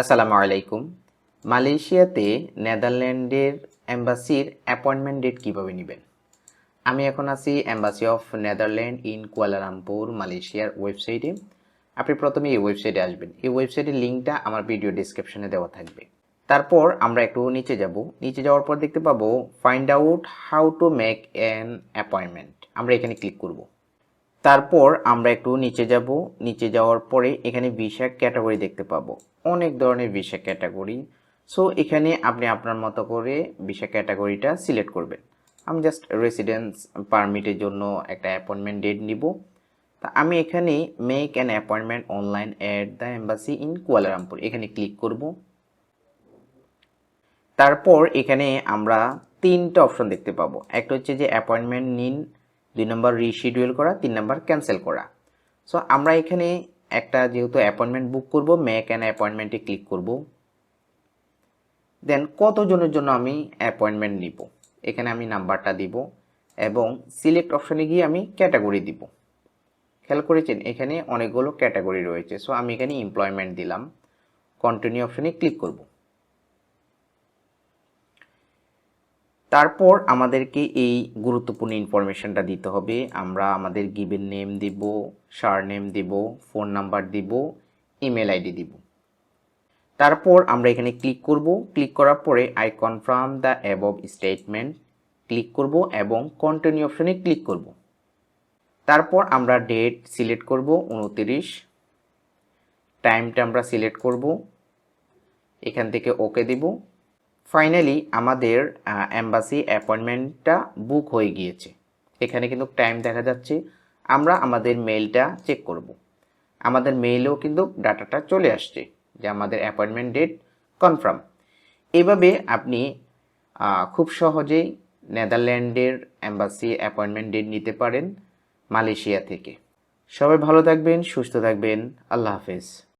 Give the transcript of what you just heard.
আসসালামু আলাইকুম। মালয়েশিয়াতে নেদারল্যান্ডের অ্যাম্বাসির অ্যাপয়েন্টমেন্ট ডেট কীভাবে নেবেন? আমি এখন আছি embassy of Netherland in Kuala Lumpur, মালয়েশিয়ার ওয়েবসাইটে। আপনি প্রথমে এই ওয়েবসাইটে আসবেন। এই ওয়েবসাইটের লিঙ্কটা আমার ভিডিও ডিসক্রিপশনে দেওয়া থাকবে। তারপর আমরা একটু নিচে যাব। নিচে যাওয়ার পর দেখতে পাবো find out how to make an appointment. আমরা এখানে ক্লিক করব। তারপর আমরা একটু নিচে যাব। নিচে যাওয়ার পরে এখানে ভিসা ক্যাটাগরি দেখতে পাবো। অনেক ধরনের ভিসা ক্যাটাগরি। সো এখানে আপনি আপনার মতো করে ভিসা ক্যাটাগরিটা সিলেক্ট করবেন। আমি জাস্ট রেসিডেন্স পারমিটের জন্য একটা অ্যাপয়েন্টমেন্ট ডেট নিব। তা আমি এখানে make an appointment online at the embassy in Kuala Lumpur এখানে ক্লিক করব। তারপর এখানে আমরা তিনটা অপশন দেখতে পাবো। একটা হচ্ছে যে অ্যাপয়েন্টমেন্ট নিন দুই নম্বর রিশিডিউল করা, তিন নম্বর ক্যান্সেল করা। সো আমরা এখানে একটা যেহেতু অ্যাপয়েন্টমেন্ট বুক করব মেক অ্যান অ্যাপয়েন্টমেন্টে ক্লিক করব। দেন কতজনের জন্য আমি অ্যাপয়েন্টমেন্ট নিব? এখানে আমি নাম্বারটা দিব এবং সিলেক্ট অপশনে গিয়ে আমি ক্যাটাগরি দিব। খেয়াল করেছেন? এখানে অনেকগুলো ক্যাটাগরি রয়েছে। সো আমি এখানে এমপ্লয়মেন্ট দিলাম। কন্টিনিউ অপশনে ক্লিক করব। তারপর আমাদেরকে এই গুরুত্বপূর্ণ ইনফরমেশনটা দিতে হবে। আমরা আমাদের গিভেন নেম দিব সার নেম দিব ফোন নাম্বার দিব ইমেল আইডি দিব। তারপর আমরা এখানে ক্লিক করব। ক্লিক করার পরে I confirm the above statement click করব এবং কন্টিনিউ অপশনে ক্লিক করব। তারপর আমরা ডেট সিলেক্ট করব উনতিরিশ। টাইমটা আমরা সিলেক্ট করব। এখান থেকে ওকে দিব। ফাইনালি আমাদের অ্যাম্বাসি অ্যাপয়েন্টমেন্টটা বুক হয়ে গিয়েছে। এখানে কিন্তু টাইম দেখা যাচ্ছে। আমরা আমাদের মেইলটা চেক করব। আমাদের মেইলেও কিন্তু ডাটাটা চলে আসছে যে আমাদের অ্যাপয়েন্টমেন্ট ডেট কনফার্ম এভাবে আপনি খুব সহজেই নেদারল্যান্ডের অ্যাম্বাসি অ্যাপয়েন্টমেন্ট ডেট নিতে পারেন মালয়েশিয়া থেকে। সবাই ভালো থাকবেন, সুস্থ থাকবেন। আল্লাহ হাফেজ।